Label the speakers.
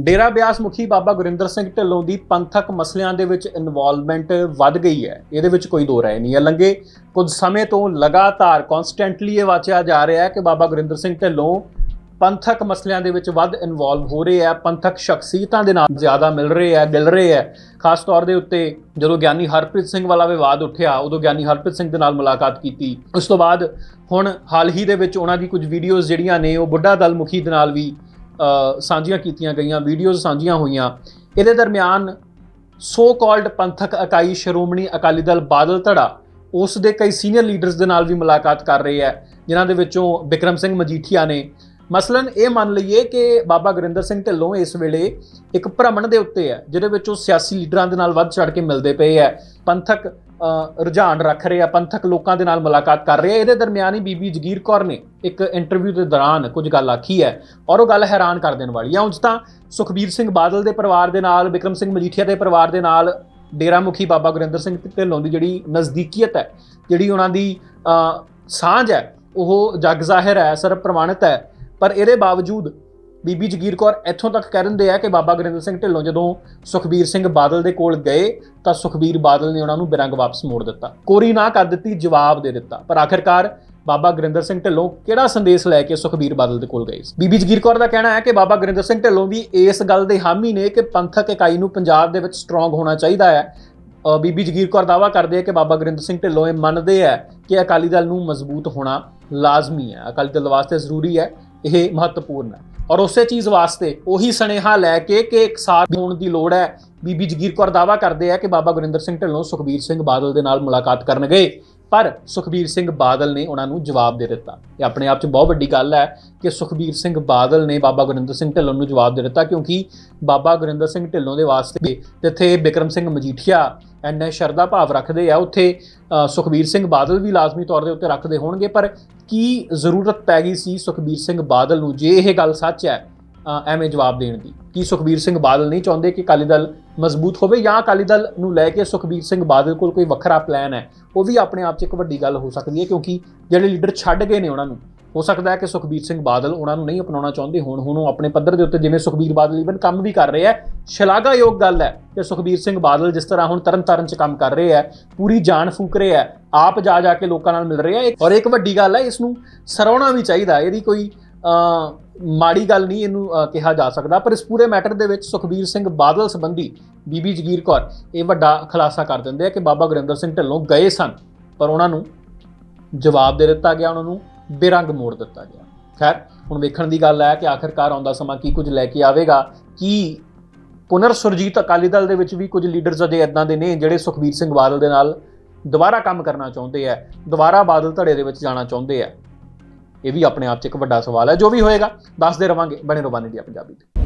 Speaker 1: ਡੇਰਾ ਬਿਆਸ ਮੁਖੀ ਬਾਬਾ ਗੁਰਿੰਦਰ ਸਿੰਘ ਢਿੱਲੋਂ ਦੀ ਪੰਥਕ ਮਸਲਿਆਂ ਦੇ ਵਿੱਚ ਇਨਵੋਲਵਮੈਂਟ ਵੱਧ ਗਈ ਹੈ। ਇਹਦੇ ਵਿੱਚ ਕੋਈ ਦੋ ਰਾਏ ਨਹੀਂ ਹੈ। ਲੰਗੇ, ਕੁਝ ਸਮੇਂ ਤੋਂ ਲਗਾਤਾਰ ਕਨਸਟੈਂਟਲੀ ਇਹ ਵਾਚਿਆ ਜਾ ਰਿਹਾ ਹੈ ਕਿ ਬਾਬਾ ਗੁਰਿੰਦਰ ਸਿੰਘ ਢਿੱਲੋਂ ਪੰਥਕ ਮਸਲਿਆਂ ਦੇ ਵਿੱਚ ਵੱਧ ਇਨਵੋਲਵ ਹੋ ਰਹੇ ਆ ਪੰਥਕ ਸ਼ਖਸੀਅਤਾਂ ਦੇ ਨਾਲ ਜ਼ਿਆਦਾ ਮਿਲ ਰਹੇ ਆ ਗਿਲ ਰਹੇ ਆ ਖਾਸ ਤੌਰ ਦੇ ਉੱਤੇ ਜਦੋਂ ਗਿਆਨੀ ਹਰਪ੍ਰੀਤ ਸਿੰਘ ਵਾਲਾ ਵਿਵਾਦ ਉੱਠਿਆ, ਉਦੋਂ ਗਿਆਨੀ ਹਰਪ੍ਰੀਤ ਸਿੰਘ ਦੇ ਨਾਲ ਮੁਲਾਕਾਤ ਕੀਤੀ। ਉਸ ਤੋਂ ਬਾਅਦ ਹੁਣ ਹਾਲ ਹੀ ਦੇ ਵਿੱਚ ਉਹਨਾਂ ਦੀ ਕੁਝ ਵੀਡੀਓਜ਼ ਜਿਹੜੀਆਂ ਨੇ, ਉਹ ਬੁੱਢਾ ਦਲ ਮੁਖੀ ਦੇ ਨਾਲ ਵੀ ਸਾਂਝੀਆਂ ਕੀਤੀਆਂ ਗਈਆਂ ਵੀਡੀਓਜ਼ ਸਾਂਝੀਆਂ ਹੋਈਆਂ। ਇਹਦੇ ਦਰਮਿਆਨ ਸੋ ਕਾਲਡ ਪੰਥਕ ਇਕਾਈ ਸ਼੍ਰੋਮਣੀ ਅਕਾਲੀ ਦਲ ਬਾਦਲ ਧੜਾ, ਉਸ ਦੇ ਕਈ ਸੀਨੀਅਰ ਲੀਡਰਸ ਦੇ ਨਾਲ ਵੀ ਮੁਲਾਕਾਤ ਕਰ ਰਹੇ ਹੈ, ਜਿਨ੍ਹਾਂ ਦੇ ਵਿੱਚੋਂ ਵਿਕਰਮ ਸਿੰਘ ਮਜੀਠੀਆ ਨੇ। ਮਸਲਨ ਇਹ ਮੰਨ ਲਈਏ ਕਿ ਬਾਬਾ ਗੁਰਿੰਦਰ ਸਿੰਘ ਢਿੱਲੋਂ ਇਸ ਵੇਲੇ ਇੱਕ ਭ੍ਰਮਣ ਦੇ ਉੱਤੇ ਹੈ, ਜਿਹਦੇ ਵਿੱਚ ਉਹ ਸਿਆਸੀ ਲੀਡਰਾਂ ਦੇ ਨਾਲ ਵੱਧ ਚੜ ਕੇ ਮਿਲਦੇ ਪਏ ਹੈ। ਪੰਥਕ ਰੁਝਾਨ ਰੱਖ ਰਹੇ ਆ, ਪੰਥਕ ਲੋਕਾਂ ਦੇ ਨਾਲ ਮੁਲਾਕਾਤ ਕਰ ਰਹੇ ਆ। ਇਹਦੇ ਦਰਮਿਆਨ ਹੀ ਬੀਬੀ ਜਗੀਰ ਕੌਰ ਨੇ ਇੱਕ ਇੰਟਰਵਿਊ ਦੇ ਦੌਰਾਨ ਕੁਝ ਗੱਲ ਆਖੀ ਹੈ ਔਰ ਉਹ ਗੱਲ ਹੈਰਾਨ ਕਰ ਦੇਣ ਵਾਲੀ ਆ ਉਂਝ ਤਾਂ ਸੁਖਬੀਰ ਸਿੰਘ ਬਾਦਲ ਦੇ ਪਰਿਵਾਰ ਦੇ ਨਾਲ ਵਿਕਰਮ ਸਿੰਘ ਮਜੀਠੀਆ ਦੇ ਪਰਿਵਾਰ ਦੇ ਨਾਲ ਡੇਰਾ ਮੁਖੀ ਬਾਬਾ ਗੁਰਿੰਦਰ ਸਿੰਘ ਢਿੱਲੋਂ ਦੀ ਜਿਹੜੀ ਨਜ਼ਦੀਕੀਅਤ ਹੈ, ਜਿਹੜੀ ਉਹਨਾਂ ਦੀ ਸਾਂਝ ਹੈ, ਉਹ ਜਗ ਜ਼ਾਹਿਰ ਹੈ ਸਰਬ ਪ੍ਰਮਾਣਿਤ ਹੈ। ਪਰ ਇਹਦੇ ਬਾਵਜੂਦ ਬੀਬੀ ਜਗੀਰ ਕੌਰ ਇੱਥੋਂ ਤੱਕ ਕਹਿ ਦਿੰਦੇ ਆ ਕਿ ਬਾਬਾ ਗੁਰਿੰਦਰ ਸਿੰਘ ਢਿੱਲੋਂ ਜਦੋਂ ਸੁਖਬੀਰ ਸਿੰਘ ਬਾਦਲ ਦੇ ਕੋਲ ਗਏ ਤਾਂ ਸੁਖਬੀਰ ਬਾਦਲ ਨੇ ਉਹਨਾਂ ਨੂੰ ਬਿਰੰਗ ਵਾਪਸ ਮੋੜ ਦਿੱਤਾ। ਕੋਰੀ ਨਾ ਕਰ ਦਿੱਤੀ, ਜਵਾਬ ਦੇ ਦਿੱਤਾ। ਪਰ ਆਖਿਰਕਾਰ ਬਾਬਾ ਗੁਰਿੰਦਰ ਸਿੰਘ ਢਿੱਲੋਂ ਕਿਹੜਾ ਸੰਦੇਸ਼ ਲੈ ਕੇ ਸੁਖਬੀਰ ਬਾਦਲ ਦੇ ਕੋਲ ਗਏ ਸੀ? ਬੀਬੀ ਜਗੀਰ ਕੌਰ ਦਾ ਕਹਿਣਾ ਹੈ ਕਿ ਬਾਬਾ ਗੁਰਿੰਦਰ ਸਿੰਘ ਢਿੱਲੋਂ ਵੀ ਇਸ ਗੱਲ ਦੇ ਹਾਮੀ ਨੇ ਕਿ ਪੰਥਕ ਇਕਾਈ ਨੂੰ ਪੰਜਾਬ ਦੇ ਵਿੱਚ ਸਟਰੋਂਗ ਹੋਣਾ ਚਾਹੀਦਾ ਹੈ। ਬੀਬੀ ਜਗੀਰ ਕੌਰ ਦਾਵਾ ਕਰਦੇ ਹੈ ਕਿ ਬਾਬਾ ਗੁਰਿੰਦਰ ਸਿੰਘ ਢਿੱਲੋਂ ਇਹ ਮੰਨਦੇ ਹੈ ਕਿ ਅਕਾਲੀ ਦਲ ਨੂੰ ਮਜ਼ਬੂਤ ਹੋਣਾ ਲਾਜ਼ਮੀ ਹੈ। ਅਕਾਲੀ ਦਲ ਵਾਸਤੇ ਜ਼ਰੂਰੀ ਹੈ, ਇਹ ਮਹੱਤਵਪੂਰਨ ਹੈ। ਔਰ ਉਸੇ ਚੀਜ਼ ਵਾਸਤੇ ਉਹੀ ਸਨੇਹਾ ਲੈ ਕੇ ਕਿ ਇੱਕ ਸਾਥ ਹੋਣ ਦੀ ਲੋੜ ਹੈ। ਬੀਬੀ ਜਗੀਰ ਕੌਰ ਦਾਵਾ ਕਰਦੇ ਆ ਕਿ ਬਾਬਾ ਗੁਰਿੰਦਰ ਸਿੰਘ ਢਿੱਲੋਂ ਸੁਖਬੀਰ ਸਿੰਘ ਬਾਦਲ ਦੇ ਨਾਲ ਮੁਲਾਕਾਤ ਕਰਨ ਗਏ ਪਰ ਸੁਖਬੀਰ ਸਿੰਘ ਬਾਦਲ ਨੇ ਉਹਨਾਂ ਨੂੰ ਜਵਾਬ ਦੇ ਦਿੱਤਾ। ਇਹ ਆਪਣੇ ਆਪ 'ਚ ਬਹੁਤ ਵੱਡੀ ਗੱਲ ਹੈ ਕਿ ਸੁਖਬੀਰ ਸਿੰਘ ਬਾਦਲ ਨੇ ਬਾਬਾ ਗੁਰਿੰਦਰ ਸਿੰਘ ਢਿੱਲੋਂ ਨੂੰ ਜਵਾਬ ਦੇ ਦਿੱਤਾ ਕਿਉਂਕਿ ਬਾਬਾ ਗੁਰਿੰਦਰ ਸਿੰਘ ਢਿੱਲੋਂ ਦੇ ਵਾਸਤੇ ਜਿੱਥੇ ਬਿਕਰਮ ਸਿੰਘ ਮਜੀਠੀਆ ਐਨੇ ਸ਼ਰਧਾ ਭਾਵ ਰੱਖਦੇ ਆ, ਉੱਥੇ ਸੁਖਬੀਰ ਸਿੰਘ ਬਾਦਲ ਵੀ ਲਾਜ਼ਮੀ ਤੌਰ ਦੇ ਉੱਤੇ ਰੱਖਦੇ ਹੋਣਗੇ, ਪਰ ਕੀ ਜ਼ਰੂਰਤ ਪੈ ਗਈ ਸੀ ਸੁਖਬੀਰ ਸਿੰਘ ਬਾਦਲ ਨੂੰ ਜੇ ਇਹ ਗੱਲ ਸੱਚ ਹੈ ਐਵੇਂ ਜਵਾਬ ਦੇਣ ਦੀ? ਕੀ ਸੁਖਬੀਰ ਸਿੰਘ ਬਾਦਲ ਨਹੀਂ ਚਾਹੁੰਦੇ ਕਿ ਅਕਾਲੀ ਦਲ ਮਜ਼ਬੂਤ ਹੋਵੇ ਜਾਂ ਅਕਾਲੀ ਦਲ ਨੂੰ ਲੈ ਕੇ ਸੁਖਬੀਰ ਸਿੰਘ ਬਾਦਲ ਕੋਲ ਕੋਈ ਵੱਖਰਾ ਪਲਾਨ ਹੈ? ਉਹ ਵੀ ਆਪਣੇ ਆਪ 'ਚ ਇੱਕ ਵੱਡੀ ਗੱਲ ਹੋ ਸਕਦੀ ਹੈ, ਕਿਉਂਕਿ ਜਿਹੜੇ ਲੀਡਰ ਛੱਡ ਗਏ ਨੇ ਉਹਨਾਂ ਨੂੰ ਹੋ ਸਕਦਾ ਹੈ ਕਿ ਸੁਖਬੀਰ ਸਿੰਘ ਬਾਦਲ ਉਹਨਾਂ ਨੂੰ ਨਹੀਂ ਅਪਣਾਉਣਾ ਚਾਹੁੰਦੇ ਹੋਣ। ਹੁਣ ਉਹ ਆਪਣੇ ਪੱਧਰ ਦੇ ਉੱਤੇ ਜਿਵੇਂ ਸੁਖਬੀਰ ਬਾਦਲ ਈਵਨ ਕੰਮ ਵੀ ਕਰ ਰਿਹਾ ਆ ਸ਼ਲਾਘਾਯੋਗ ਗੱਲ ਹੈ ਕਿ ਸੁਖਬੀਰ ਸਿੰਘ ਬਾਦਲ ਜਿਸ ਤਰ੍ਹਾਂ ਹੁਣ ਤਰਨਤਾਰਨ 'ਚ ਕੰਮ ਕਰ ਰਹੇ ਹੈ, ਪੂਰੀ ਜਾਨ ਫੂਕ ਰਹੇ ਹੈ, ਆਪ ਜਾ ਜਾ ਕੇ ਲੋਕਾਂ ਨਾਲ ਮਿਲ ਰਿਹਾ ਆ ਔਰ ਇੱਕ ਵੱਡੀ ਗੱਲ ਹੈ, ਇਸ ਨੂੰ ਸਰਾਉਣਾ ਵੀ ਚਾਹੀਦਾ ਇਹਦੀ ਕੋਈ ਮਾੜੀ ਗੱਲ ਨਹੀਂ ਇਹਨੂੰ ਕਿਹਾ ਜਾ ਸਕਦਾ। ਪਰ ਇਸ ਪੂਰੇ ਮੈਟਰ ਦੇ ਵਿੱਚ ਸੁਖਬੀਰ ਸਿੰਘ ਬਾਦਲ ਸੰਬੰਧੀ ਬੀਬੀ ਜਗੀਰ ਕੌਰ ਇਹ ਵੱਡਾ ਖੁਲਾਸਾ ਕਰ ਦਿੰਦੇ ਆ ਕਿ ਬਾਬਾ ਗੁਰਿੰਦਰ ਸਿੰਘ ਢਿੱਲੋਂ ਗਏ ਸਨ। ਪਰ ਉਹਨਾਂ ਨੂੰ ਜਵਾਬ ਦੇ ਦਿੱਤਾ ਗਿਆ, ਉਹਨਾਂ ਨੂੰ ਬੇਰੰਗ ਮੋੜ ਦਿੱਤਾ ਗਿਆ। ਖੈਰ, ਹੁਣ ਵੇਖਣ ਦੀ ਗੱਲ ਹੈ ਕਿ ਆਖਿਰਕਾਰ ਆਉਂਦਾ ਸਮਾਂ ਕੀ ਕੁਝ ਲੈ ਕੇ ਆਵੇਗਾ, ਕੀ ਪੁਨਰ ਸੁਰਜੀਤ ਅਕਾਲੀ ਦਲ ਦੇ ਵਿੱਚ ਵੀ ਕੁਝ ਲੀਡਰਸ ਅਜੇ ਇਦਾਂ ਦੇ ਨੇ ਜਿਹੜੇ ਸੁਖਬੀਰ ਸਿੰਘ ਬਾਦਲ ਦੇ ਨਾਲ ਦੁਬਾਰਾ ਕੰਮ ਕਰਨਾ ਚਾਹੁੰਦੇ ਆ, ਦੁਬਾਰਾ ਬਾਦਲ ਧੜੇ ਦੇ ਵਿੱਚ ਜਾਣਾ ਚਾਹੁੰਦੇ ਆ? ਇਹ ਵੀ ਆਪਣੇ ਆਪ 'ਚ ਇੱਕ ਵੱਡਾ ਸਵਾਲ ਹੈ, ਜੋ ਵੀ ਹੋਏਗਾ, ਦੱਸਦੇ ਰਵਾਂਗੇ। ਬਣੇ ਰਹੋ ਬਾਨੀ ਦੀ ਪੰਜਾਬੀ ਤੇ।